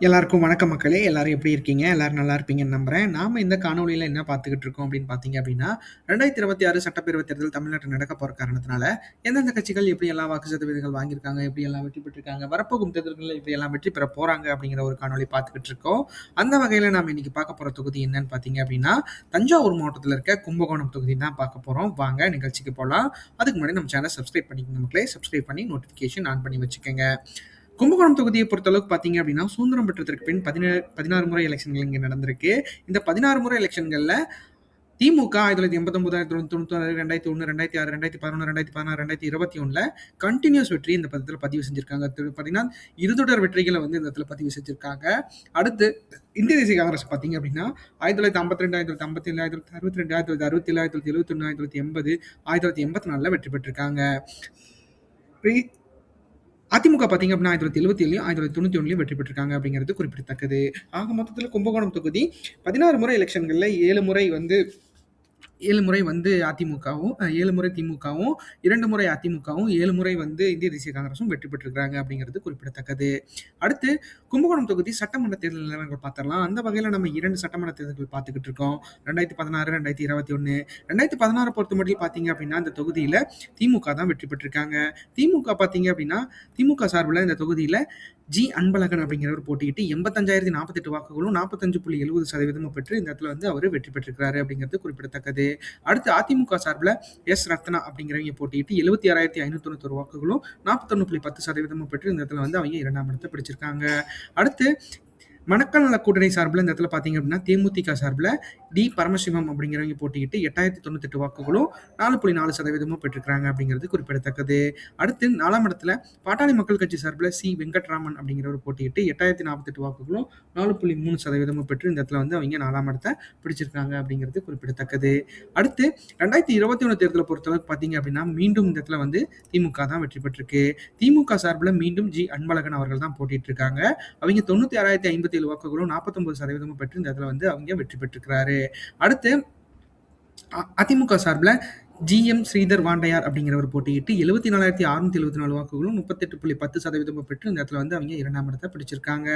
எல்லாருக்கும் வணக்கம் மக்களே. எல்லாரும் எப்படி இருக்கீங்க? எல்லாரும் நல்லா இருப்பீங்கன்னு நம்புறேன். நாம இந்த காணொலியில் என்ன பார்த்துக்கிட்டு இருக்கோம் அப்படின்னு பார்த்தீங்க அப்படின்னா ரெண்டாயிரத்தி இருபத்தி ஆறு சட்டப்பேரவை தேர்தல் தமிழ்நாட்டில் நடக்க போகிற காரணத்தினால எந்தெந்த கட்சிகள் எப்படி எல்லாம் வாக்கு சதவீதங்கள் வாங்கியிருக்காங்க எப்படி எல்லாம் வெற்றி பெற்றிருக்காங்க வரப்போகும் தேர்தல்களில் எப்படி எல்லாம் வெற்றி பெற போறாங்க அப்படிங்கிற ஒரு காணொலி பார்த்துக்கிட்டு இருக்கோம். அந்த வகையில் நாம இன்னைக்கு பார்க்க போகிற தொகுதி என்னன்னு பார்த்தீங்க அப்படின்னா தஞ்சாவூர் மாவட்டத்தில் இருக்க கும்பகோணம் தொகுதி தான் பார்க்க போகிறோம் வாங்க நிகழ்ச்சிக்கு போகலாம் அதுக்கு முன்னாடி நம்ம சேனல் சப்ஸ்கிரைப் பண்ணிக்கோங்க மக்களே. சப்ஸ்கிரைப் பண்ணி நோட்டிஃபிகேஷன் ஆன் பண்ணி வச்சுக்கோங்க. கும்பகோணம் தொகுதியை பொறுத்தளவுக்கு பார்த்தீங்க அப்படின்னா சுதந்திரம் பெற்றதற்கு பின் பதினேழு பதினாறு முறை எலெக்ஷன்கள் இங்கே நடந்திருக்கு. இந்த பதினாறு முறை எலெக்ஷன்களில் திமுக ஆயிரத்தி தொள்ளாயிரத்தி எண்பத்தொம்பது ஆயிரத்தி தொள்ளாயிரத்தி தொண்ணூத்தாறு ரெண்டாயிரத்தி ஒன்று ரெண்டாயிரத்தி ஆறு ரெண்டாயிரத்தி பதினொன்று ரெண்டாயிரத்தி பதினாறு ரெண்டாயிரத்தி இருபத்தி ஒன்றில் கண்டினியூஸ் வெற்றி இந்த பதத்தில் பதிவு செஞ்சிருக்காங்க. பார்த்தீங்கன்னா இருதொடர் வெற்றிகளை வந்து இந்த இடத்துல பதிவு செஞ்சிருக்காங்க. அடுத்து இந்திய தேசிய காங்கிரஸ் பார்த்தீங்க அப்படின்னா ஆயிரத்தி தொள்ளாயிரத்தி ஐம்பத்தி ரெண்டு ஆயிரத்தி தொள்ளாயிரத்தி ஐம்பத்தி ஏழு ஆயிரத்தி தொள்ளாயிரத்தி அறுபத்தி ரெண்டு ஆயிரத்தி தொள்ளாயிரத்தி அறுபத்தி ஏழு ஆயிரத்தி தொள்ளாயிரத்தி எழுபத்தி ஒன்று ஆயிரத்தி தொள்ளாயிரத்தி எண்பது ஆயிரத்தி தொள்ளாயிரத்தி எண்பத்தி நாலில் வெற்றி பெற்றிருக்காங்க. அதிமுக பார்த்தீங்க அப்படின்னா ஆயிரத்தி தொள்ளாயிரத்தி எழுபத்தி ஆயிரத்தி தொள்ளாயிரத்தி தொண்ணூற்றி ஒன்றுலையும் வெற்றி பெற்றிருக்காங்க அப்படிங்கிறது குறிப்பிடத்தக்கது. ஆக மொத்தத்தில் கும்பகோணம் தொகுதி பதினாறு முறை எலெக்ஷன்களில் ஏழு முறை வந்து ஏழு முறை வந்து அதிமுகவும் ஏழு முறை திமுகவும் இரண்டு முறை அதிமுகவும் ஏழு முறை வந்து இந்திய தேசிய காங்கிரஸும் வெற்றி பெற்றிருக்கிறாங்க அப்படிங்கிறது குறிப்பிடத்தக்கது. அடுத்து கும்பகோணம் தொகுதி சட்டமன்ற தேர்தல் நிலவரங்கள் பார்த்துடலாம். அந்த வகையில் நம்ம இரண்டு சட்டமன்ற தேர்தல்கள் பார்த்துக்கிட்டு இருக்கோம். ரெண்டாயிரத்தி பதினாறு ரெண்டாயிரத்தி இருபத்தி ஒன்று ரெண்டாயிரத்தி பதினாறு பொறுத்த மட்டும் பார்த்தீங்க அப்படின்னா இந்த தொகுதியில் திமுக தான் வெற்றி பெற்றிருக்காங்க. திமுக பார்த்தீங்க அப்படின்னா திமுக சார்பில் இந்த தொகுதியில் ஜி அன்பழகன் அப்படிங்கிறவர் போட்டிக்கிட்டு எண்பத்தஞ்சாயிரத்தி நாற்பத்தெட்டு வாக்குகளும் நாற்பத்தஞ்சு புள்ளி எழுபது சதவீதமும் பெற்று இந்த இடத்துல வந்து அவர் வெற்றி பெற்றிருக்கிறாரு அப்படிங்கிறது குறிப்பிடத்தக்கது. அடுத்து அதிமுக சார்பில் எஸ் ரத்னா அப்படிங்கிறவங்க போட்டியிட்டு எழுபத்தி ஆறாயிரத்தி ஐநூத்தி வாக்குகளும் நாற்பத்தொன்று புள்ளி பத்து சதவீதமும் பெற்று இந்த இடத்துல வந்து அவங்க இரண்டாம் இடத்தை பிடிச்சிருக்காங்க. அடுத்து மணக்கல் நல கூட்டணி சார்பில் இந்த இடத்துல பார்த்தீங்க அப்படின்னா தேமுதிக சார்பில் டி பரமசிவம் அப்படிங்கிறவங்க போட்டிக்கிட்டு எட்டாயிரத்தி தொண்ணூத்தெட்டு வாக்குகளும் நாலு புள்ளி நாலு சதவீதமும் பெற்றிருக்கிறாங்க அப்படிங்கிறது குறிப்பிடத்தக்கது. அடுத்து நாலாம் இடத்துல பாட்டாளி மக்கள் கட்சி சார்பில் சி வெங்கட்ராமன் அப்படிங்கிறவர் போட்டிக்கிட்டு எட்டாயிரத்தி நாற்பத்தெட்டு வாக்குகளும் நாலு புள்ளி மூணு சதவீதமும் பெற்று இந்த இடத்துல வந்து அவங்க நாலாம் இடத்த பிடிச்சிருக்காங்க அப்படிங்கிறது குறிப்பிடத்தக்கது. அடுத்து ரெண்டாயிரத்தி இருபத்தி ஒன்று தேர்தலை பொறுத்தளவுக்கு பார்த்தீங்க அப்படின்னா மீண்டும் இந்த இடத்துல வந்து திமுக தான் வெற்றி பெற்றிருக்கு. திமுக சார்பில் மீண்டும் ஜி அன்பழகன் அவர்கள் தான் போட்டிட்டு இருக்காங்க அவங்க தொண்ணூற்றி ஆறாயிரத்தி ஐம்பத்தி ஏழு வாக்குகளும் நாற்பத்தொன்பது சதவீதமும் பெற்று இந்த இடத்துல வந்து அவங்க வெற்றி பெற்றிருக்கிறாரு. அடுத்து அதிமுக சார்பில் ஜிஎம் ஸ்ரீதர் வாண்டையார் அப்படிங்கிறவர் போட்டியிட்டு எழுபத்தி நாலாயிரத்தி அறுநூத்தி எழுபத்தி நாலு வாக்குகளும் முப்பத்தெட்டு புள்ளி பத்து சதவீதமும் பெற்று இந்த இடத்துல வந்து அவங்க இரண்டாம் இடத்தை பிடிச்சிருக்காங்க.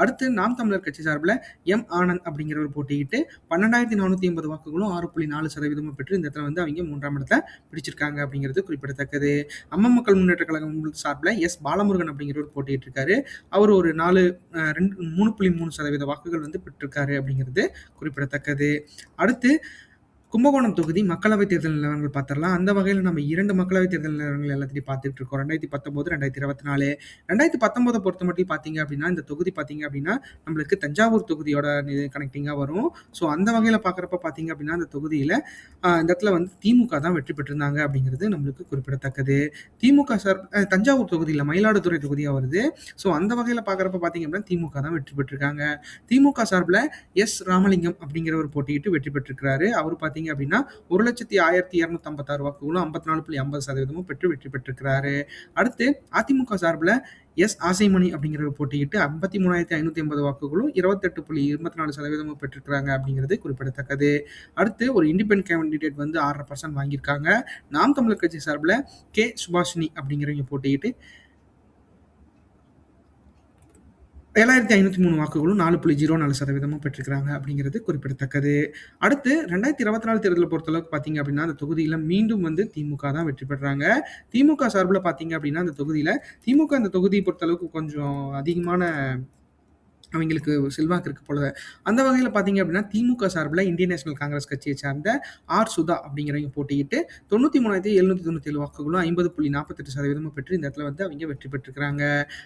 அடுத்து நாம் தமிழர் கட்சி சார்பில் எம் ஆனந்த் அப்படிங்கிறவர் போட்டியிட்டு பன்னெண்டாயிரத்தி நானூற்றி ஐம்பது வாக்குகளும் ஆறு புள்ளி நாலு சதவீதமும் பெற்று இந்த இடத்துல வந்து அவங்க மூன்றாம் இடத்தை பிடிச்சிருக்காங்க அப்படிங்கிறது குறிப்பிடத்தக்கது. அம்மா மக்கள் முன்னேற்ற கழகம் சார்பில் எஸ் பாலமுருகன் அப்படிங்கிறவர் போட்டிட்டு இருக்காரு அவர் ஒரு நாலு ரெண்டு மூணு புள்ளி மூணு சதவீத வாக்குகள் வந்து பெற்றிருக்காரு அப்படிங்கிறது குறிப்பிடத்தக்கது. அடுத்து கும்பகோணம் தொகுதி மக்களவைத் தேர்தல் நிலவரங்கள் பார்த்துடலாம். அந்த வகையில் நம்ம இரண்டு மக்களவைத் தேர்தல் நிலவரங்கள் எல்லாத்தையும் பார்த்துட்டு இருக்கோம் ரெண்டாயிரத்தி பத்தொம்போது ரெண்டாயிரத்தி இருபத்தி நாலு. ரெண்டாயிரத்தி பத்தொம்போதை பொறுத்த மட்டும் பார்த்தீங்க அப்படின்னா இந்த தொகுதி பார்த்தீங்க அப்படின்னா நம்மளுக்கு தஞ்சாவூர் தொகுதியோட கனெக்டிங்காக வரும். ஸோ அந்த வகையில் பார்க்குறப்ப பார்த்தீங்க அப்படின்னா அந்த தொகுதியில் இந்த இடத்துல வந்து திமுக தான் வெற்றி பெற்றிருந்தாங்க அப்படிங்கிறது நம்மளுக்கு குறிப்பிடத்தக்கது. திமுக சார் தஞ்சாவூர் தொகுதியில் மயிலாடுதுறை தொகுதியாக வருது. ஸோ அந்த வகையில் பார்க்குறப்ப பார்த்தீங்க அப்படின்னா திமுக தான் வெற்றி பெற்றிருக்காங்க. திமுக சார்பில் எஸ். ராமலிங்கம் அப்படிங்கிற ஒரு போட்டியிட்டு வெற்றி பெற்றிருக்கிறாரு. அவர் பார்த்தீங்க பார்த்தீங்க அப்படின்னா ஒரு லட்சத்தி ஆயிரத்தி இரநூத்தி ஐம்பத்தாறு வாக்குகளும் ஐம்பத்தி நாலு புள்ளி ஐம்பது சதவீதமும் பெற்று வெற்றி பெற்றிருக்கிறாரு. அடுத்து அதிமுக சார்பில் எஸ். ஆசைமணி அப்படிங்கிறவர் போட்டியிட்டு ஐம்பத்தி மூணாயிரத்தி ஐநூற்றி ஐம்பது வாக்குகளும் இருபத்தெட்டு புள்ளி இருபத்தி நாலு சதவீதமும் பெற்றிருக்கிறாங்க அப்படிங்கிறது குறிப்பிடத்தக்கது. அடுத்து ஒரு இண்டிபெண்ட் கேண்டிடேட் வந்து ஆறரை பர்சன்ட் வாங்கியிருக்காங்க. நாம் தமிழர் கட்சி சார்பில் கே. சுபாஷினி அப்படிங்கிறவங்க போட்டியிட்டு ஏழாயிரத்தி ஐநூற்றி மூணு வாக்குகளும் நாலு புள்ளி ஜீரோ நாலு சதவீதமும் பெற்றிருக்கிறாங்க அப்படிங்கிறது குறிப்பிடத்தக்கது. அடுத்து ரெண்டாயிரத்தி இருபத்தி நாலு தேர்தலை பொறுத்தளவுக்கு பார்த்தீங்க அப்படின்னா அந்த தொகுதியில் மீண்டும் வந்து திமுக தான் வெற்றி பெறாங்க திமுக சார்பில் பார்த்தீங்க அப்படின்னா அந்த தொகுதியில் திமுக அந்த தொகுதியை பொறுத்தளவுக்கு கொஞ்சம் அதிகமான அவங்களுக்கு செல்வாக்கு இருக்கு போல. அந்த வகையில் பார்த்தீங்க அப்படின்னா திமுக சார்பில் இந்தியன் நேஷனல் காங்கிரஸ் கட்சியை சார்ந்த ஆர் சுதா அப்படிங்கிறவங்க போட்டியிட்டு தொண்ணூற்றி மூணாயிரத்தி எழுநூற்றி தொண்ணூற்றி ஏழு வாக்குகளும் ஐம்பது புள்ளி நாற்பத்தெட்டு சதவீதமும் பெற்று இந்த இடத்துல வந்து அவங்க வெற்றி பெற்றிருக்கிறாங்க.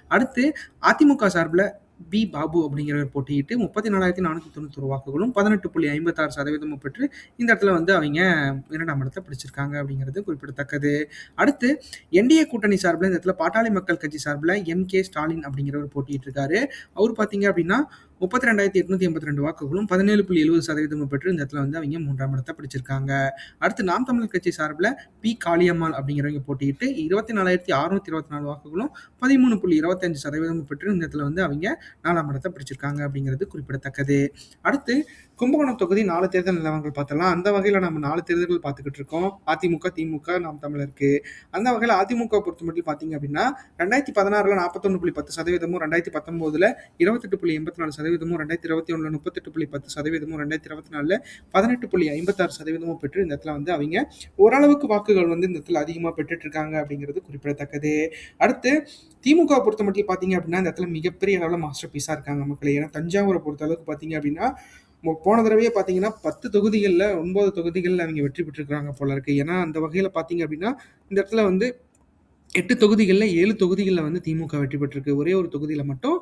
அடுத்து அதிமுக சார்பில் பி பாபு அப்படிங்கிறவர் போட்டியிட்டு முப்பத்தி நாலாயிரத்தி நானூற்றி தொண்ணூத்தொரு வாக்குகளும் பதினெட்டு புள்ளி ஐம்பத்தாறு சதவீதமும் பெற்று இந்த இடத்துல வந்து அவங்க இரண்டாம் இடத்தை பிடிச்சிருக்காங்க அப்படிங்கிறது குறிப்பிடத்தக்கது. அடுத்து என்டிஏ கூட்டணி சார்பில் இந்த இடத்துல பாட்டாளி மக்கள் கட்சி சார்பில் எம் கே ஸ்டாலின் அப்படிங்கிறவர் போட்டியிட்டு இருக்காரு அவர் பார்த்தீங்க அப்படின்னா முப்பத்தி ரெண்டாயிரத்தி எட்நூத்தி எண்பத்தி ரெண்டு வாக்குகளும் பதினேழு புள்ளி எழுபது சதவீதமும் பெற்று இந்த இடத்துல வந்து அவங்க மூன்றாம் இடத்தை பிடிச்சிருக்காங்க. அடுத்து நாம் தமிழர் கட்சி சார்பில் பி காளியம்மாள் அப்படிங்கிறவங்க போட்டியிட்டு இருபத்தி நாலாயிரத்தி அறுநூத்தி இருபத்தி நாலு வாக்குகளும் பதிமூணு புள்ளி இருபத்தஞ்சு சதவீதமும் பெற்று இந்த இடத்துல வந்து அவங்க நாலாம் இடத்தை பிடிச்சிருக்காங்க அப்படிங்கிறது குறிப்பிடத்தக்கது. அடுத்து கும்பகோணம் தொகுதி நாலு தேர்தல் நிலவரங்கள் பார்த்தலாம். அந்த வகையில் நம்ம நாலு தேர்தல்கள் பார்த்துக்கிட்டு இருக்கோம். அதிமுக திமுக நாம் தமிழருக்கு. அந்த வகையில் அதிமுக பொறுத்த மட்டும் பார்த்தீங்க அப்படின்னா ரெண்டாயிரத்தி பதினாறுல நாற்பத்தொன்று புள்ளி பத்து சதவீதமும் ரெண்டாயிரத்தி பத்தொம்போதுல இருபத்தெட்டு புள்ளி எண்பத்தி நாலு சதவீதமும் ரெண்டாயிரத்தி இருபத்தி ஒன்றில் முப்பத்தெட்டு புள்ளி பத்து சதவீதமும் ரெண்டாயிரத்தி இருபத்தி நாலில் பதினெட்டு புள்ளி ஐம்பத்தாறு சதவீதமும் பெற்று இந்த இடத்துல வந்து அவங்க ஓரளவுக்கு வாக்குகள் வந்து இந்த இடத்துல அதிகமாக பெற்றுட்டு இருக்காங்க அப்படிங்கிறது குறிப்பிடத்தக்கது. அடுத்து திமுக பொறுத்த மட்டும் பார்த்தீங்க அப்படின்னா இந்த இடத்துல மிகப்பெரிய அளவில் மாஸ்டர் பீஸாக இருக்காங்க மக்களே. ஏன்னா தஞ்சாவூரை பொறுத்த அளவுக்கு பார்த்தீங்க அப்படின்னா போன தடவையே பார்த்தீங்கன்னா பத்து தொகுதிகளில் ஒன்பது தொகுதிகளில் அவங்க வெற்றி பெற்றிருக்கிறாங்க போல இருக்கு. ஏன்னா அந்த வகையில் பார்த்தீங்க அப்படின்னா இந்த இடத்துல வந்து எட்டு தொகுதிகளில் ஏழு தொகுதிகளில் வந்து திமுக வெற்றி பெற்றிருக்கு. ஒரே ஒரு தொகுதியில் மட்டும்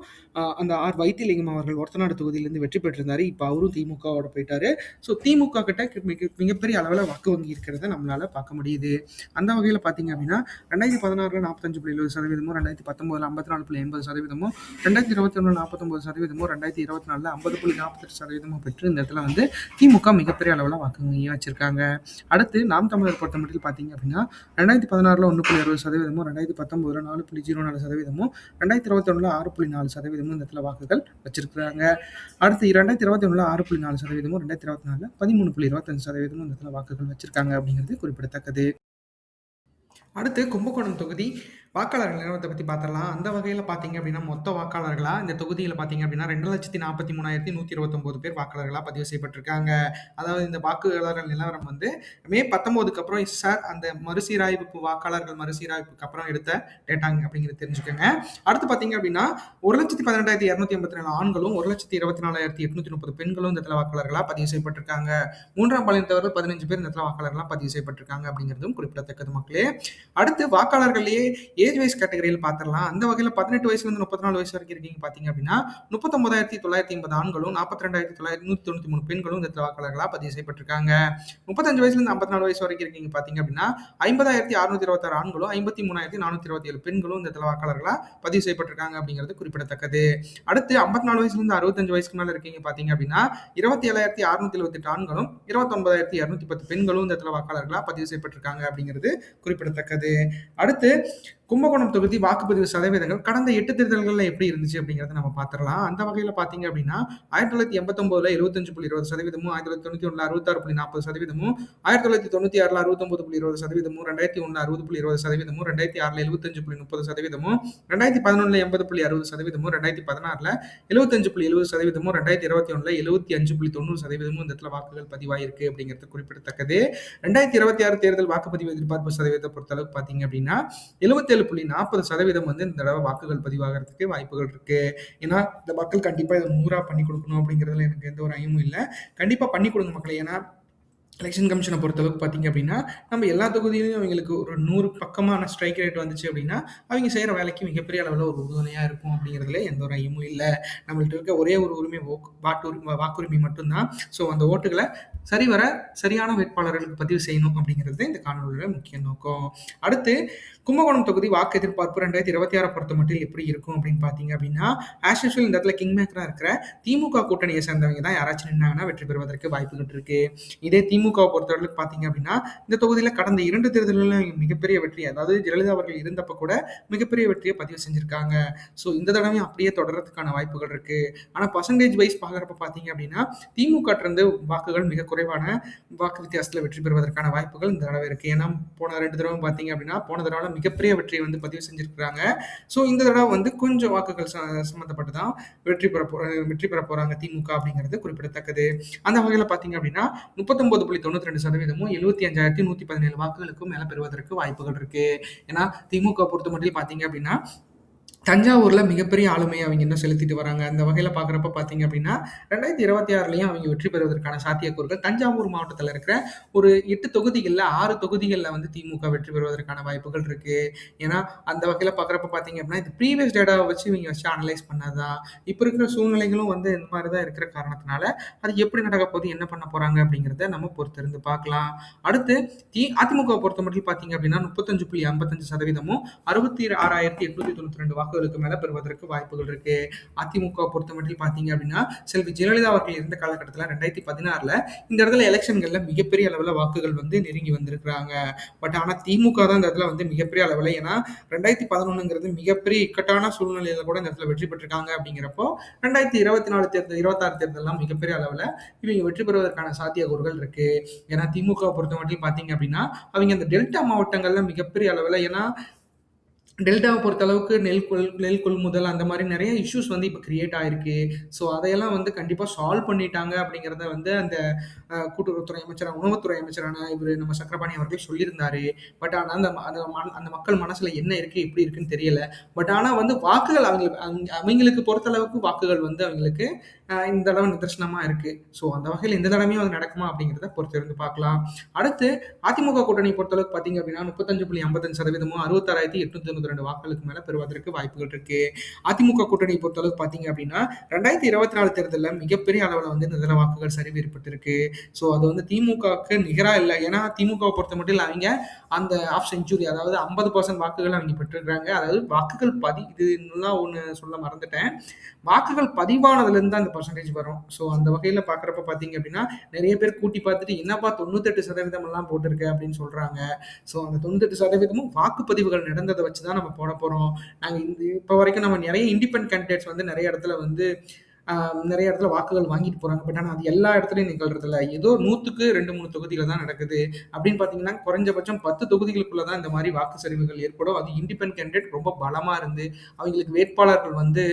அந்த ஆர் வைத்தியலிங்கம் அவர்கள் ஒருத்தநாடு தொகுதியிலேருந்து வெற்றி பெற்றிருந்தார். இப்போ அவரும் திமுகவோட போயிட்டாரு. ஸோ திமுக கிட்ட மிக மிகப்பெரிய அளவில் வாக்கு வங்கி இருக்கிறத நம்மளால் பார்க்க முடியுது. அந்த வகையில் பார்த்தீங்க அப்படின்னா ரெண்டாயிரத்தி பதினாறில் நாற்பத்தஞ்சு புள்ளி எழுபது சதவீதமும் ரெண்டாயிரத்தி பத்தொன்பதுல ஐம்பத்தி நாலு புள்ளி எண்பது சதவீதமும் ரெண்டாயிரத்தி இருபத்தி ஒன்று நாற்பத்தொம்பது சதவீதமும் ரெண்டாயிரத்தி இருபத்தி நாலில் ஐம்பது புள்ளி நாற்பத்தெட்டு சதவீதமும் பெற்று இந்த இடத்துல வந்து திமுக மிகப்பெரிய அளவில் வாக்கு வங்கியாக வச்சிருக்காங்க. அடுத்து நாம் தமிழர் பொறுத்த மட்டும் பார்த்தீங்க அப்படின்னா ரெண்டாயிரத்தி பதினாறில் ஒன்று புள்ளி அறுபது சதவீதமும் ரெண்டாயிரத்தி பத்தொன்பதுல நாலு புள்ளி ஜீரோ நாலு சதவீதமும் ரெண்டாயிரத்தி இருபத்தி ஒன்றில் ஆறு புள்ளி நாலு சதவீதமும் இந்த இடத்துல வாக்குகள் வச்சிருக்காங்க அடுத்து ரெண்டாயிரத்தி இருபத்தி ஒன்றில் ஆறு புள்ளி நாலு சதவீதமும் ரெண்டாயிரத்தி இருபத்தி நாலில் பதிமூணு புள்ளி இருபத்தஞ்சு சதவீதமும் இந்த இடத்துல வாக்குகள் வச்சிருக்காங்க அப்படிங்கிறது குறிப்பிடத்தக்கது. அடுத்து கும்பகோணம் தொகுதி வாக்காளர்கள் நிலவரத்தை பற்றி பார்த்துடலாம். அந்த வகையில் பார்த்தீங்க அப்படின்னா மொத்த வாக்காளர்களாக இந்த தொகுதியில் பார்த்தீங்க அப்படின்னா ரெண்டு லட்சத்தி நாற்பத்தி மூணாயிரத்தி நூற்றி இருபத்தொம்போது பேர் வாக்காளர்களாக பதிவு செய்யப்பட்டிருக்காங்க. அதாவது இந்த வாக்காளர்கள் நிலவரம் வந்து மே பத்தொம்போதுக்கு அப்புறம் சார் அந்த மறுசீராய்வு வாக்காளர்கள் மறுசீராய்வுக்கு அப்புறம் எடுத்த டேட்டாங்க அப்படிங்கிறது தெரிஞ்சுக்கோங்க. அடுத்து பார்த்தீங்க அப்படின்னா ஒரு லட்சத்தி பதினெட்டாயிரத்தி இரநூத்தி எண்பத்தி நாலு ஆண்களும் ஒரு லட்சத்தி இருபத்தி நாலாயிரத்தி எட்நூத்தி முப்பது பெண்களும் இந்த இடத்துல வாக்காளர்களாக பதிவு செய்யப்பட்டிருக்காங்க. மூன்றாம் பாலினத்தவர்கள் பதினஞ்சு பேர் இந்த இடத்துல வாக்காளர்களாக பதிவு செய்யப்பட்டிருக்காங்க அப்படிங்கிறதும் குறிப்பிடத்தக்கது மக்களே. அடுத்து வாக்காளர்கள்லேயே ஏஜ் வைஸ் கேட்டகரியில் பார்த்துடலாம். அந்த வகையில் பதினெட்டு வயசுலேருந்து முப்பத்தி நாலு வயசு வரைக்கும் இருக்கீங்க பார்த்தீங்க அப்படின்னா முப்பத்தொன்பதாயிரத்தி தொள்ளாயிரத்தி ஐம்பது ஆண்களும் நாற்பத்தி ரெண்டாயிரத்தி தொள்ளாயிரத்தி நூற்றி தொண்ணூற்றி மூணு பெண்களும் இந்த வாக்காளர்களாக பதிவு செய்யப்பட்டிருக்காங்க. முப்பத்தஞ்சு வயசுலேருந்து ஐம்பத்தி நாலு வயசு வரைக்கும் இருக்கீங்க பார்த்தீங்க அப்படின்னா ஐம்பதாயிரத்தி அறுநூத்தி இருபத்தாறு ஆண்களும் ஐம்பத்தி மூணாயிரத்தி நானூற்றி இருபத்தி ஏழு பெண்களும் இந்த வாக்காளர்களாக பதிவு செய்யப்பட்டிருக்காங்க அப்படிங்கிறது குறிப்பிடத்தக்கது. அடுத்து ஐம்பத்தி நாலு வயசுலேருந்து அறுபத்தஞ்சு வயசுக்கு மேலே இருக்கீங்க பார்த்தீங்க அப்படின்னா இருபத்தி ஏழாயிரத்தி அறுநூத்தி எழுபத்தெட்டு ஆண்களும் இருபத்தொன்பதாயிரத்தி இரநூத்தி பத்து பெண்களும் இந்த வாக்காளர்களாக பதிவு செய்யப்பட்டிருக்காங்க அப்படிங்கிறது குறிப்பிடத்தக்கது. அடுத்து கும்பகோணம் தொகுதி வாக்குப்பதிவு சதவீதங்கள் கடந்த எட்டு தேர்தல்களில் எப்படி இருந்துச்சு அப்படிங்கிறத நம்ம பார்த்துடலாம். அந்த வகையில் பார்த்தீங்க அப்படின்னா ஆயிரத்தி தொள்ளாயிரத்தி எண்பத்தொம்போதில் எழுபத்தஞ்சு புள்ளி இருபது சதவீதமும் ஆயிரத்தி தொள்ளாயிரத்தி தொண்ணூற்றி ஒன்றில் அறுபத்தாறு புள்ளி நாற்பது சதவீதமும் ஆயிரத்தி தொள்ளாயிரத்தி தொண்ணூற்றி ஆறில் அறுபத்தொம்பது புள்ளி இருபது சதவீதமும் ரெண்டாயிரத்தி ஒன்று அறுபது புள்ளி இருபது சதவீதமும் ரெண்டாயிரத்தி ஆறில் எழுபத்தஞ்சு புள்ளி முப்பது சதவீதமும் ரெண்டாயிரத்தி பதினொன்றில் எண்பது புள்ளி அறுபது சதவீதமும் ரெண்டாயிரத்தி பதினாறில் எழுபத்தஞ்சு புள்ளி எழுபது சதவீதமும் ரெண்டாயிரத்தி இருபத்தி ஒன்றில் எழுபத்தி அஞ்சு புள்ளி தொண்ணூறு சதவீதமும் இந்த இடத்துல வாக்குகள் பதிவாயிருக்கு அப்படிங்கிறது குறிப்பிடத்தக்கது. ரெண்டாயிரத்தி இருபத்தி ஆறு தேர்தல் வாக்குப்பதிவு எதிர்பார்ப்பு சதவீதத்தை அளவுக்கு பார்த்தீங்க அப்படின்னா எழுபத்தேழு புள்ளி நாற்பது சதவீதம் வந்து இந்த தடவை வாக்குகள் பதிவாகிறதுக்கு வாய்ப்புகள் இருக்கு. ஏன்னா இந்த மக்கள் கண்டிப்பாக இதை நூறாக பண்ணி கொடுக்கணும் அப்படிங்கிறதுல எனக்கு எந்த ஒரு ஐயமும் இல்லை. கண்டிப்பாக பண்ணி கொடுங்க மக்களை. ஏன்னா எலெக்ஷன் கமிஷனை பொறுத்தளவுக்கு பார்த்தீங்க அப்படின்னா நம்ம எல்லா தொகுதியிலையும் அவங்களுக்கு ஒரு நூறு பக்கமான ஸ்ட்ரைக் ரேட் வந்துச்சு அப்படின்னா அவங்க செய்கிற வேலைக்கு மிகப்பெரிய அளவில் ஒரு உறுதுணையாக இருக்கும் அப்படிங்கிறதுல எந்த ஒரு ஐயமும் இல்லை. நம்மள்ட்ட இருக்க ஒரே ஒரு உரிமை ஓக்- உரிமை வாக்குரிமை மட்டும்தான். ஸோ அந்த ஓட்டுகளை சரிவர சரியான வேட்பாளர்களுக்கு பதிவு செய்யணும் அப்படிங்கிறது இந்த காணொலியோட முக்கிய நோக்கம். அடுத்து கும்பகோணம் தொகுதி வாக்கு எதிர்பார்ப்பு ரெண்டாயிரத்தி இருபத்தி ஆறை பொறுத்த மட்டும் எப்படி இருக்கும் அப்படின்னு பார்த்தீங்க அப்படின்னா ஆஸ் யூஸ்வல் இந்த இடத்துல கிங் மேக்கராக இருக்கிற திமுக கூட்டணியை சேர்ந்தவங்க தான் யாராச்சும் நின்னாங்கன்னா வெற்றி பெறுவதற்கு வாய்ப்புகள் இருக்கு. இதே திமுக திமுகவை பொறுத்தவரைக்கும் பார்த்தீங்க அப்படின்னா இந்த தொகுதியில் கடந்த இரண்டு தேர்தல்களிலும் மிகப்பெரிய வெற்றி அதாவது ஜெயலலிதா அவர்கள் இருந்தப்போ கூட மிகப்பெரிய வெற்றியை பதிவு செஞ்சுருக்காங்க. ஸோ இந்த தடவையும் அப்படியே தொடர்றதுக்கான வாய்ப்புகள் இருக்கு. ஆனால் பர்சன்டேஜ் வைஸ் பார்க்குறப்ப பார்த்தீங்க அப்படின்னா திமுக இருந்து வாக்குகள் மிக குறைவான வாக்கு வித்தியாசத்தில் வெற்றி பெறுவதற்கான வாய்ப்புகள் இந்த தடவை இருக்குது ஏன்னா போன ரெண்டு தடவை பார்த்தீங்க அப்படின்னா போன தடவை மிகப்பெரிய வெற்றியை வந்து பதிவு செஞ்சுருக்கிறாங்க. ஸோ இந்த தடவை வந்து கொஞ்சம் வாக்குகள் சம்மந்தப்பட்டு தான் வெற்றி பெற வெற்றி பெற போறாங்க திமுக அப்படிங்கிறது குறிப்பிடத்தக்கது. அந்த வகையில் பார்த்தீங்க அப்படின்னா முப்பத்தொன்பது புள்ளி தொண்ணூத்தி ரெண்டு சதவீதமும் எழுபத்தி அஞ்சாயிரத்தி நூற்றி பதினேழு வாக்குகளுக்கும் மேலே பெறுவதற்கு வாய்ப்புகள் இருக்கு. ஏன்னா திமுக பொறுத்த மட்டும் பார்த்தீங்க அப்படின்னா தஞ்சாவூரில் மிகப்பெரிய ஆளுமையை அவங்க இன்னும் செலுத்திட்டு வராங்க? அந்த வகையில் பார்க்குறப்ப பார்த்தீங்க அப்படின்னா ரெண்டாயிரத்தி இருபத்தி ஆறுலையும் அவங்க வெற்றி பெறுவதற்கான சாத்தியக்கூறுகள் தஞ்சாவூர் மாவட்டத்தில் இருக்கிற ஒரு எட்டு தொகுதிகளில் ஆறு தொகுதிகளில் வந்து திமுக வெற்றி பெறுவதற்கான வாய்ப்புகள் இருக்கு. ஏன்னா அந்த வகையில் பார்க்குறப்ப பார்த்தீங்க அப்படின்னா இது ப்ரீவியஸ் டேட்டாவை வச்சு இவங்க வச்சு அனலைஸ் பண்ணாதான் இப்போ இருக்கிற சூழ்நிலைகளும் வந்து இந்த மாதிரி தான் இருக்கிற காரணத்தினால அது எப்படி நடக்க போகுது? என்ன பண்ண போறாங்க? அப்படிங்கிறத நம்ம பொறுத்திருந்து பார்க்கலாம் அடுத்து தி அதிமுக பொறுத்த மட்டும் பார்த்தீங்க அப்படின்னா முப்பத்தஞ்சு புள்ளி ஐம்பத்தஞ்சு சதவீதமும் அறுபத்தி ஆறாயிரத்தி எட்நூத்தி தொண்ணூத்தி ரெண்டு வாக்குகளுக்கு மேல பெறுவதற்கு வாய்ப்புகள் இருக்கு. அதிமுக பொறுத்தமட்டில் பார்த்தீங்க அப்படின்னா செல்வி ஜெயலலிதா அவர்கள் இருந்த காலகட்டத்தில் ரெண்டாயிரத்தி பதினாறுல இந்த இடத்துல எலெக்ஷன்கள்ல மிகப்பெரிய அளவில் வாக்குகள் வந்து நெருங்கி வந்திருக்கிறாங்க. பட் ஆனால் திமுக தான் இந்த இடத்துல வந்து மிகப்பெரிய அளவில் ஏன்னா ரெண்டாயிரத்தி பதினொன்னுங்கிறது மிகப்பெரிய இக்கட்டான சூழ்நிலையில கூட இந்த இடத்துல வெற்றி பெற்றிருக்காங்க அப்படிங்கிறப்போ ரெண்டாயிரத்தி இருபத்தி நாலு தேர்தல் இருபத்தாறு தேர்தல்லாம் மிகப்பெரிய அளவில் இவங்க வெற்றி பெறுவதற்கான சாத்தியக்கூறுகள் இருக்கு. ஏன்னா திமுக பொறுத்த மட்டும் பார்த்தீங்க அப்படின்னா அவங்க அந்த டெல்டா மாவட்டங்கள்ல மிகப்பெரிய அளவில் ஏன்னா டெல்டாவை பொறுத்த அளவுக்கு நெல் கொள் நெல் கொள்முதல் அந்த மாதிரி நிறைய இஷ்யூஸ் வந்து இப்போ கிரியேட் ஆயிருக்கு. ஸோ அதையெல்லாம் வந்து கண்டிப்பாக சால்வ் பண்ணிட்டாங்க அப்படிங்கிறத வந்து அந்த கூட்டுறவுத்துறை அமைச்சரான உணவுத்துறை அமைச்சரான இவர் நம்ம சக்கரபாணி அவர்கள் சொல்லியிருந்தாரு. பட் ஆனால் அந்த அந்த அந்த மக்கள் மனசில் என்ன இருக்குது எப்படி இருக்குன்னு தெரியல. பட் ஆனால் வந்து வாக்குகள் அவங்களுக்கு அவங்க- அவங்களுக்கு பொறுத்த அளவுக்கு வாக்குகள் வந்து அவங்களுக்கு இந்த தடவை நிதர்சனமா இருக்கு. ஸோ அந்த வகையில் இந்த தடவையும் அது நடக்குமா அப்படிங்கிறத பொறுத்திருந்து பார்க்கலாம். அடுத்து அதிமுக கூட்டணி பொறுத்தளவுக்கு பார்த்தீங்க அப்படின்னா முப்பத்தஞ்சு புள்ளி ஐம்பத்தஞ்சு சதவீதமும் அறுபத்தாறாயிரத்தி எட்நூத்தி தொண்ணூத்தி ரெண்டு வாக்குகளுக்கு மேலே பெறுவதற்கு வாய்ப்புகள் இருக்கு. அதிமுக கூட்டணி பொறுத்தளவுக்கு பார்த்தீங்க அப்படின்னா ரெண்டாயிரத்தி இருபத்தி நாலு தேர்தலில் மிகப்பெரிய அளவில் வந்து இந்த தடவை வாக்குகள் சரிவு ஏற்பட்டிருக்கு. ஸோ அது வந்து திமுகவுக்கு நிகராக இல்லை. ஏன்னா திமுகவை பொறுத்த மட்டும் இல்லை அவங்க அந்த ஆஃப் செஞ்சுரி அதாவது ஐம்பது பர்சன்ட் வாக்குகள் அவங்க பெற்றிருக்கிறாங்க. அதாவது வாக்குகள் பதி இதுலாம் ஒன்று சொல்ல மறந்துட்டேன். வாக்குகள் பதிவானதுலேருந்து அந்த பர்சன்டேஜ் வரும். ஸோ அந்த வகையில் பார்க்குறப்ப பார்த்தீங்க அப்படின்னா நிறைய பேர் கூட்டி பார்த்துட்டு என்னப்பா தொண்ணூத்தெட்டு சதவீதம் எல்லாம் அப்படின்னு சொல்கிறாங்க ஸோ அந்த தொண்ணூத்தெட்டு சதவீதமும் வாக்குப்பதிவுகள் நடந்ததை வச்சு தான் நம்ம போட போகிறோம் நாங்கள் இந்த இப்போ வரைக்கும் நம்ம நிறைய இண்டிபெண்ட் கேண்டிடேட்ஸ் வந்து நிறைய இடத்துல வந்து நிறைய இடத்துல வாக்குகள் வாங்கிட்டு போகிறாங்க பட் ஆனால் அது எல்லா இடத்துலையும் நிகழ்றதில்ல. ஏதோ நூற்றுக்கு ரெண்டு மூணு தொகுதியில் தான் நடக்குது. அப்படின்னு பார்த்தீங்கன்னா குறைஞ்சபட்சம் பத்து தொகுதிகளுக்குள்ள தான் இந்த மாதிரி வாக்கு சரிவுகள் ஏற்படும். அது இண்டிபெண்ட் கேண்டிடேட் ரொம்ப பலமாக இருந்து அவங்களுக்கு வேட்பாளர்கள் வந்து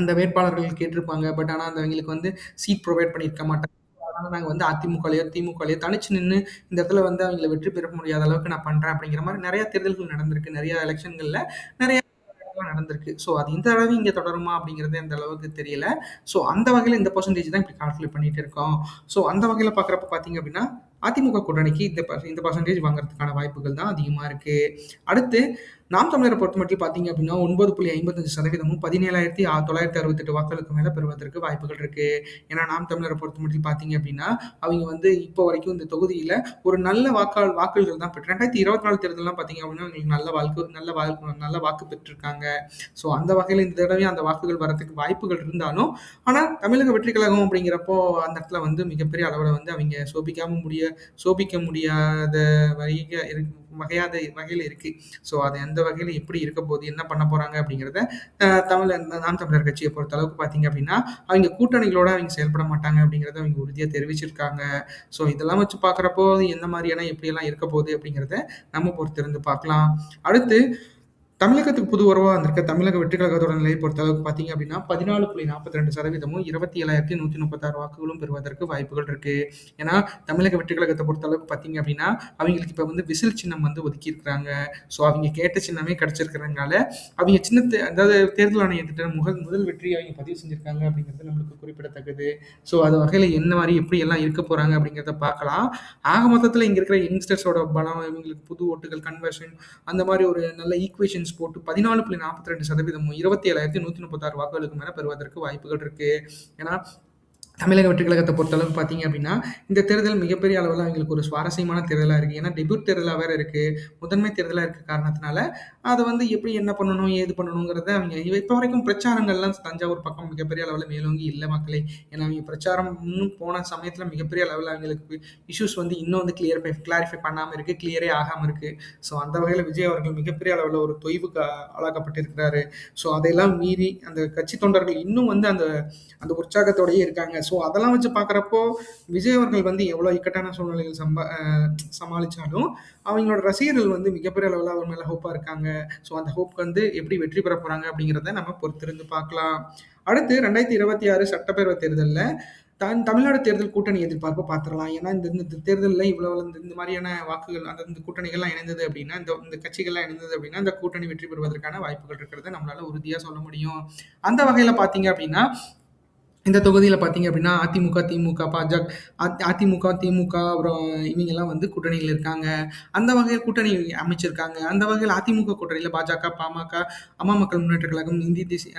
அந்த வேட்பாளர்கள் கேட்டிருப்பாங்க. பட் ஆனால் அந்த அவங்களுக்கு வந்து சீட் ப்ரொவைட் பண்ணியிருக்க மாட்டாங்க. அதனால நாங்கள் வந்து அதிமுகலையோ திமுகலையோ தனிச்சு நின்று இந்த இடத்துல வந்து அவங்கள வெற்றி பெற முடியாத அளவுக்கு நான் பண்ணுறேன் அப்படிங்கிற மாதிரி நிறைய தேர்தல்கள் நடந்திருக்கு. நிறைய எலெக்ஷன்களில் நிறைய நடந்திருக்கு. ஸோ அது இந்த அளவு இங்கே தொடருமா அப்படிங்கிறது அந்த அளவுக்கு தெரியல. ஸோ அந்த வகையில் இந்த பர்சன்டேஜ் தான் இப்படி கால்குலேட் பண்ணிட்டு இருக்கோம். ஸோ அந்த வகையில் பார்க்குறப்ப பார்த்தீங்க அப்படின்னா அதிமுக கூட்டணிக்கு இந்த இந்த பர்சன்டேஜ் வாங்குறதுக்கான வாய்ப்புகள் தான் அதிகமாக இருக்குது அடுத்து நாம் தமிழரை பொறுத்த மட்டும் பார்த்தீங்க அப்படின்னா ஒன்பது புள்ளி ஐம்பத்தஞ்சு சதவீதமும் பதினேழாயிரத்தி தொள்ளாயிரத்தி அறுபத்தெட்டு வாக்குகளுக்கு மேலே பெறுவதற்கு வாய்ப்புகள் இருக்குது ஏன்னா நாம் தமிழரை பொறுத்த மட்டும் பார்த்தீங்க அப்படின்னா அவங்க வந்து இப்போ வரைக்கும் இந்த தொகுதியில் ஒரு நல்ல வாக்காளர் வாக்குகள் தான் பெற்று ரெண்டாயிரத்தி இருபத்தி நாலு தேர்தலாம் பார்த்தீங்க அப்படின்னா அவங்களுக்கு நல்ல வாழ்க்கை நல்ல வாழ்க்கை நல்ல வாக்கு பெற்றிருக்காங்க. ஸோ அந்த வகையில் இந்த தடவை அந்த வாக்குகள் வரதுக்கு வாய்ப்புகள் இருந்தாலும் ஆனால் தமிழக வெற்றி கழகம் அப்படிங்கிறப்போ அந்த இடத்துல வந்து மிகப்பெரிய அளவில் வந்து அவங்க சோபிக்காமல் முடிய சோபிக்க முடியாத வகைக வகையாத வகையில் இருக்கு. ஸோ அது எந்த வகையில் எப்படி இருக்க போகுது என்ன பண்ண போறாங்க அப்படிங்கிறத தமிழ் நாம் தமிழர் கட்சியை பொறுத்த அளவுக்கு பார்த்தீங்க அப்படின்னா அவங்க கூட்டணிகளோட அவங்க செயல்பட மாட்டாங்க அப்படிங்கிறத அவங்க உறுதியாக தெரிவிச்சிருக்காங்க. ஸோ இதெல்லாம் வச்சு பார்க்குறப்போ எந்த மாதிரியான எப்படியெல்லாம் இருக்க போகுது அப்படிங்கிறத நம்ம பொறுத்திருந்து பார்க்கலாம் அடுத்து தமிழகத்துக்கு புது உறவாக வந்திருக்க தமிழக வெற்றி கழகத்தோட நிலையை பொறுத்த அளவுக்கு பார்த்தீங்க அப்படின்னா பதினாலு புள்ளி நாற்பத்தி ரெண்டு சதவீதமும் இருபத்தி ஏழாயிரத்தி நூற்றி முப்பத்தாறு வாக்குகளும் பெறுவதற்கு வாய்ப்புகள் இருக்கு. ஏன்னா தமிழக வெற்றி கழகத்தை பொறுத்த அளவுக்கு பார்த்தீங்க அப்படின்னா அவங்களுக்கு இப்போ வந்து விசில் சின்னம் வந்து ஒதுக்கியிருக்கிறாங்க. ஸோ அவங்க கேட்ட சின்னமே கிடைச்சிருக்கிறதுனால அவங்க சின்னத்தை அதாவது தேர்தல் ஆணையத்திட்ட முதல் முதல் வெற்றி அவங்க பதிவு செஞ்சிருக்காங்க அப்படிங்கிறது நம்மளுக்கு குறிப்பிடத்தக்கது. ஸோ அது வகையில் என்ன மாதிரி எப்படி எல்லாம் இருக்க போகிறாங்க அப்படிங்கிறத பார்க்கலாம். ஆக மொத்தத்தில் இங்கே இருக்கிற யங்ஸ்டர்ஸோட பலம் இவங்களுக்கு புது ஓட்டுகள் கன்வர்ஷன் அந்த மாதிரி ஒரு நல்ல ஈக்குவேஷன்ஸ் போட்டு பதினாலு புள்ளி நாற்பத்தி ரெண்டு சதவீதமும் இருபத்தி ஏழாயிரத்தி நூற்றி முப்பத்தாறு வாக்குகளுக்கு மேலே பெறுவதற்கு வாய்ப்புகள் இருக்கு. ஏன்னா தமிழக வெற்றி கழகத்தை பொறுத்தளவுக்கு பார்த்தீங்க அப்படின்னா இந்த தேர்தல் மிகப்பெரிய அளவில் அவங்களுக்கு ஒரு சுவாரஸ்யமான தேர்தலாக இருக்குது ஏன்னா டெபியூட் தேர்தலாக வேறு இருக்குது முதன்மை தேர்தலாக இருக்க காரணத்தினால அதை வந்து எப்படி என்ன பண்ணணும் ஏது பண்ணணுங்கிறத அவங்க இப்போ வரைக்கும் பிரச்சாரங்கள்லாம் தஞ்சாவூர் பக்கம் மிகப்பெரிய அளவில் மேலோங்கி இல்லை மக்களே. ஏன்னா அவங்க பிரச்சாரம் இன்னும் போன சமயத்தில் மிகப்பெரிய அளவில் அவங்களுக்கு இஷ்யூஸ் வந்து இன்னும் வந்து கிளியர் கிளாரிஃபை பண்ணாமல் இருக்குது கிளியரே ஆகாமல் இருக்குது ஸோ அந்த வகையில் விஜய் அவர்கள் மிகப்பெரிய அளவில் ஒரு தொய்வுக்கு ஆளாக்கப்பட்டிருக்கிறாரு. ஸோ அதையெல்லாம் மீறி அந்த கட்சி தொண்டர்கள் இன்னும் வந்து அந்த அந்த உற்சாகத்தோடயே இருக்காங்க. ஸோ அதெல்லாம் வச்சு பார்க்குறப்போ விஜய் அவர்கள் வந்து எவ்வளோ இக்கட்டான சூழ்நிலைகள் சம்பா சமாளித்தாலும் அவங்களோட ரசிகர்கள் வந்து மிகப்பெரிய அளவில் அவர் மேலே ஹோப்பாக இருக்காங்க. ஸோ அந்த ஹோப் வந்து எப்படி வெற்றி பெற போகிறாங்க அப்படிங்கிறத நம்ம பொறுத்திருந்து பார்க்கலாம். அடுத்து ரெண்டாயிரத்தி இருபத்தி ஆறு சட்டப்பேரவை தேர்தலில் தான் தமிழ்நாடு தேர்தல் கூட்டணி எதிர்பார்ப்பு பார்த்துடலாம். ஏன்னா இந்த இந்த தேர்தலில் இவ்வளோ இந்த இந்த மாதிரியான வாக்குகள் அந்த இந்த கூட்டணிகள்லாம் இணைந்தது அப்படின்னா இந்த இந்த கட்சிகள்லாம் இணைந்தது அப்படின்னா இந்த கூட்டணி வெற்றி பெறுவதற்கான வாய்ப்புகள் இருக்கிறத நம்மளால உறுதியாக சொல்ல முடியும். அந்த வகையில் பார்த்தீங்க அப்படின்னா இந்த தொகுதியில் பார்த்தீங்க அப்படின்னா அதிமுக திமுக பாஜக அதிமுக திமுக அப்புறம் இவங்கெல்லாம் வந்து கூட்டணியில் இருக்காங்க. அந்த வகையில் கூட்டணி அமைச்சிருக்காங்க. அந்த வகையில் அதிமுக கூட்டணியில் பாஜக பாமக அம்மா மக்கள் முன்னேற்ற கழகம் இந்திய தேசிய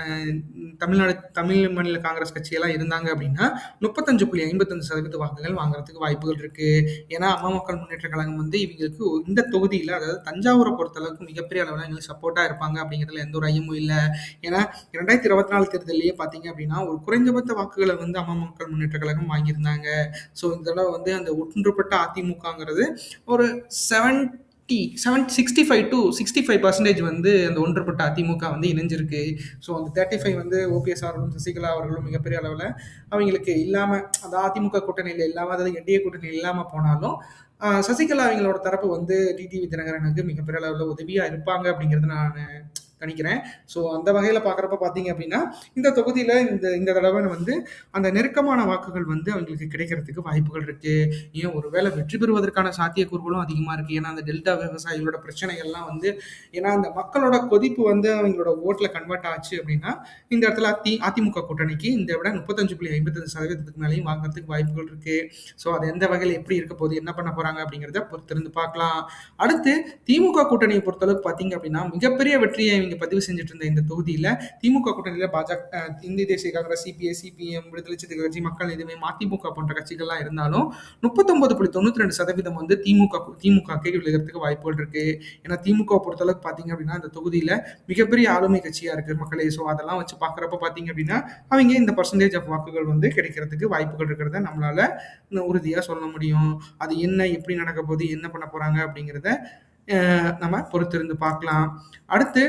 தமிழ்நாடு தமிழ் மாநில காங்கிரஸ் கட்சியெல்லாம் இருந்தாங்க அப்படின்னா முப்பத்தஞ்சு புள்ளி ஐம்பத்தஞ்சு சதவீத வாக்குகள் வாங்குறதுக்கு வாய்ப்புகள் இருக்குது ஏன்னா அம்மா மக்கள் முன்னேற்ற கழகம் வந்து இவங்களுக்கு இந்த தொகுதியில் அதாவது தஞ்சாவூரை பொறுத்தளவுக்கு மிகப்பெரிய அளவில் எங்களுக்கு சப்போர்ட்டாக இருப்பாங்க அப்படிங்கிறதுல எந்த ஒரு ஐயமும் இல்லை. ஏன்னா இரண்டாயிரத்தி இருபத்தி நாலு தேர்தலையே பார்த்தீங்க அப்படின்னா ஒரு குறைந்தபட்ச வாக்குகளை வந்து அம்மா மக்கள் முன்னேற்ற கழகம் வாங்கியிருந்தாங்க. ஸோ இந்த தடவை வந்து அந்த ஒன்றுபட்ட அதிமுகங்கிறது ஒரு seventy seven sixty five to sixty five percentage வந்து அந்த ஒன்றுபட்ட அதிமுக வந்து இணைஞ்சிருக்கு. ஸோ அந்த தேர்ட்டி ஃபைவ் வந்து ஓபிஎஸ் அவர்களும் சசிகலா அவர்களும் மிகப்பெரிய அளவில் அவங்களுக்கு இல்லாமல் அந்த அதிமுக கூட்டணியில் இல்லாமல் அதாவது என்டிஏ கூட்டணி இல்லாமல் போனாலும் சசிகலா அவங்களோட தரப்பு வந்து டிடிவி தினகரனுக்கு மிகப்பெரிய அளவில் உதவியாக இருப்பாங்க அப்படிங்கிறது நான் கணிக்கிறேன். ஸோ அந்த வகையில் பார்க்குறப்ப பார்த்தீங்க அப்படின்னா இந்த தொகுதியில் இந்த இந்த தடவை வந்து அந்த நெருக்கமான வாக்குகள் வந்து அவங்களுக்கு கிடைக்கிறதுக்கு வாய்ப்புகள் இருக்குது ஏன்? ஒருவேளை வெற்றி பெறுவதற்கான சாத்தியக்கூறுகளும் அதிகமாக இருக்குது ஏன்னா அந்த டெல்டா விவசாயிகளோட பிரச்சனைகள்லாம் வந்து ஏன்னா அந்த மக்களோட கொதிப்பு வந்து அவங்களோட ஓட்டில் கன்வெர்ட் ஆச்சு அப்படின்னா இந்த இடத்துல அதி அதிமுக கூட்டணிக்கு இந்த விட முப்பத்தஞ்சு புள்ளி ஐம்பத்தஞ்சு சதவீதத்துக்கு மேலேயும் வாங்குறதுக்கு வாய்ப்புகள் இருக்குது ஸோ அது எந்த வகையில் எப்படி இருக்க போகுது என்ன பண்ண போகிறாங்க அப்படிங்கிறத பொறுத்திருந்து பார்க்கலாம். அடுத்து திமுக கூட்டணியை பொறுத்தளவுக்கு பார்த்தீங்க அப்படின்னா மிகப்பெரிய வெற்றியை இங்கே பதிவு செஞ்சுட்டு இருந்த இந்த தொகுதியில் திமுக கூட்டணியில் பாஜக இந்திய தேசிய காங்கிரஸ் சிபிஐ சிபிஎம் விடுதலை சிறுத்தை கட்சி மக்கள் இதுவே மதிமுக போன்ற கட்சிகள்லாம் இருந்தாலும் முப்பத்தொன்பது புள்ளி தொண்ணூத்தி ரெண்டு சதவீதம் வந்து திமுக திமுகக்கு விழுகிறதுக்கு வாய்ப்புகள் இருக்கு. ஏன்னா திமுக பொறுத்தளவுக்கு பார்த்தீங்க அப்படின்னா இந்த தொகுதியில் மிகப்பெரிய ஆளுமை கட்சியா இருக்கு மக்களே. ஸோ அதெல்லாம் வச்சு பார்க்குறப்ப பார்த்தீங்க அப்படின்னா அவங்க இந்த பர்சன்டேஜ் ஆஃப் வாக்குகள் வந்து கிடைக்கிறதுக்கு வாய்ப்புகள் இருக்கிறத நம்மளால உறுதியாக சொல்ல முடியும். அது என்ன எப்படி நடக்க போகுது என்ன பண்ண போறாங்க அப்படிங்கிறத நம்ம பொறுத்திருந்து பார்க்கலாம். அடுத்து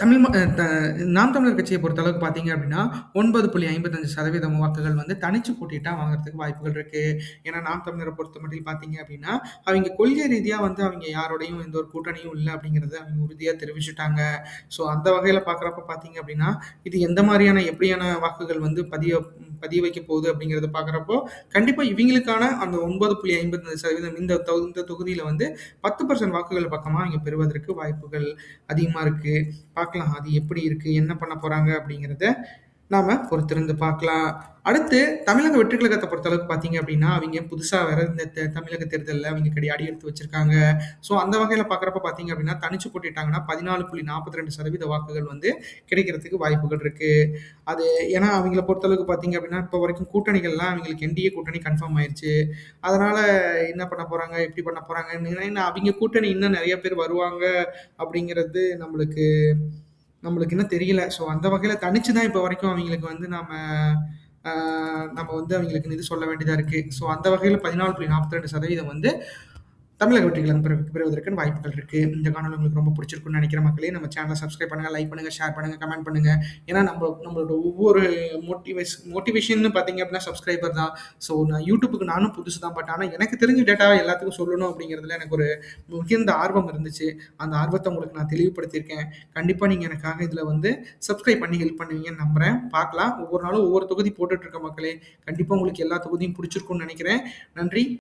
தமிழ் த- நாம் தமிழர் கட்சியை பொறுத்த அளவுக்கு பார்த்தீங்க அப்படின்னா ஒன்பது புள்ளி ஐம்பத்தஞ்சு சதவீதம் வாக்குகள் வந்து தனிச்சு போட்டிட்டா வாங்குறதுக்கு வாய்ப்புகள் இருக்கு. ஏன்னா நாம் தமிழரை பொறுத்த மட்டும் பார்த்தீங்க அப்படின்னா அவங்க கொள்கை ரீதியாக வந்து அவங்க யாரோடையும் எந்த ஒரு கூட்டணியும் இல்லை அப்படிங்கிறத அவங்க உறுதியாக தெரிவிச்சுட்டாங்க. ஸோ அந்த வகையில் பார்க்குறப்ப பார்த்தீங்க அப்படின்னா இது எந்த மாதிரியான எப்படியான வாக்குகள் வந்து பதிய பதிய வைக்க போகுது அப்படிங்கிறத பார்க்குறப்போ கண்டிப்பாக இவங்களுக்கான அந்த ஒன்பது புள்ளி ஐம்பத்தஞ்சு சதவீதம் இந்த இந்த தொகுதியில் வந்து பத்து பர்சன்ட் வாக்குகள் பக்கமாக இங்கே பெறுவதற்கு வாய்ப்புகள் அதிகமாக இருக்கு. பார்க்கலாம் அது எப்படி இருக்கு என்ன பண்ண போறாங்க அப்படிங்கிறத நாம பொறுத்திருந்து பார்க்கலாம். அடுத்து தமிழக வெற்றி கழகத்தை பொறுத்தளவுக்கு பார்த்தீங்க அப்படின்னா அவங்க புதுசாக வேற இந்த தமிழக தேர்தலில் அவங்க கடி அடி எடுத்து வச்சிருக்காங்க. ஸோ அந்த வகையில் பார்க்குறப்ப பார்த்தீங்க அப்படின்னா தனிச்சு போட்டிட்டாங்கன்னா பதினாலு புள்ளி நாற்பத்தி ரெண்டு சதவீத வாக்குகள் வந்து கிடைக்கிறதுக்கு வாய்ப்புகள் இருக்கு. அது ஏன்னா அவங்கள பொறுத்தளவுக்கு பார்த்தீங்க அப்படின்னா இப்போ வரைக்கும் கூட்டணிகள்லாம் அவங்களுக்கு என்டிஏ கூட்டணி கன்ஃபார்ம் ஆயிடுச்சு அதனால என்ன பண்ண போறாங்க எப்படி பண்ண போறாங்க அவங்க கூட்டணி இன்னும் நிறைய பேர் வருவாங்க அப்படிங்கிறது நம்மளுக்கு நம்மளுக்கு இன்னும் தெரியல. ஸோ அந்த வகையில் தனிச்சு தான் இப்போ வரைக்கும் அவங்களுக்கு வந்து நம்ம நம்ம வந்து அவங்களுக்கு இது சொல்ல வேண்டியதாக இருக்குது ஸோ அந்த வகையில் பதினாலு புள்ளி நாற்பத்தி ரெண்டு சதவீதம் வந்து தமிழக வெற்றிகளும் பெறுவதற்கு வாய்ப்புகள் இருக்குது இந்த காணொலி உங்களுக்கு ரொம்ப பிடிச்சிருக்குன்னு நினைக்கிற மக்களே நம்ம சேனலை சப்ஸ்கிரைப் பண்ணுங்கள் லைக் பண்ணுங்கள் ஷேர் பண்ணுங்கள் கமெண்ட் பண்ணுங்கள் ஏன்னா நம்ம நம்மளோட ஒவ்வொரு மோட்டிவேஷ் மோட்டிவேஷன் பார்த்தீங்க அப்படின்னா சப்ஸ்கிரைபர் தான். ஸோ நான் யூடியூப்புக்கு நானும் புதுசு தான் பட் ஆனால் எனக்கு தெரிஞ்ச டேட்டாவை எல்லாத்துக்கும் சொல்லணும் அப்படிங்கிறதுல எனக்கு ஒரு மிகுந்த ஆர்வம் இருந்துச்சு. அந்த ஆர்வத்தை உங்களுக்கு நான் தெளிவுபடுத்தியிருக்கேன். கண்டிப்பாக நீங்கள் எனக்காக இதில் வந்து சப்ஸ்கிரைப் பண்ணி ஹெல்ப் பண்ணுவீங்கன்னு நம்புகிறேன் பார்க்கலாம். ஒவ்வொரு நாளும் ஒவ்வொரு தொகுதி போட்டுட்ருக்க மக்களே கண்டிப்பாக உங்களுக்கு எல்லா தொகுதியும் பிடிச்சிருக்கும்னு நினைக்கிறேன். நன்றி.